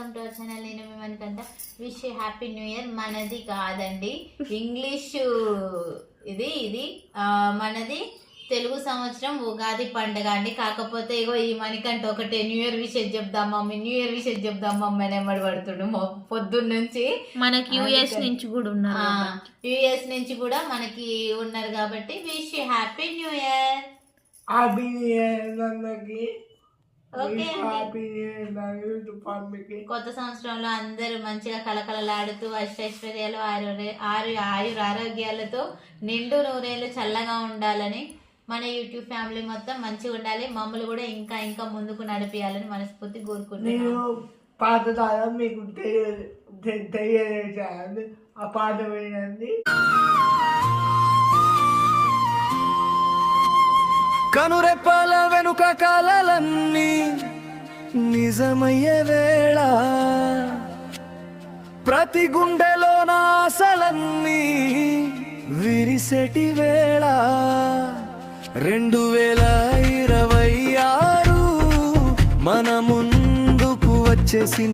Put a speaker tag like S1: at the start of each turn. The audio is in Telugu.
S1: Welcome to our channel. నేను మేమనుకంట విష్ హ్యాపీ న్యూ ఇయర్ మనది కాదండి. ఇంగ్లీష్ ఇది ఇది ఆ, మనది తెలుగు సంవత్సరం ఉగాది పండుగ అండి. కాకపోతే ఇగో ఈ మనకంటే ఒకటే న్యూ ఇయర్ విషెస్ చెప్దాం మమ్మీ న్యూ ఇయర్ విషెస్ చెప్దాం మమ్మీ అని ఎమ్మడి పడుతుండు పొద్దున్న నుంచి
S2: మనకి యుఎస్ నుంచి కూడా ఉన్నారు.
S1: యుఎస్ నుంచి కూడా మనకి ఉన్నారు కాబట్టి wish happy new year
S3: happy new year
S1: కొత్త సంవత్సరంలో అందరూ మంచిగా కలకలలాడుతూ అష్టైశ్వర్యాలు ఆరు ఆరు ఆయుర ఆరోగ్యాలతో నిండు నూరేళ్ళు చల్లగా ఉండాలని మన యూట్యూబ్ ఫ్యామిలీ మొత్తం మంచిగా ఉండాలి. మమ్మల్ని కూడా ఇంకా ఇంకా ముందుకు నడిపించాలని మనస్ఫూర్తి
S3: నేను
S1: కోరుకుంటున్నాను
S3: పాత కాలం మీకు తెలియజేశాను. ఆ పాట వినండి.
S4: కనురెప్పల వెనుక కాలన్నీ నిజమయ్యే వేళ. ప్రతి గుండెలో నాసలన్నీ విరిసెటి వేళ. రెండు వేల ఇరవై ఆరు మన ముందుకు వచ్చేసి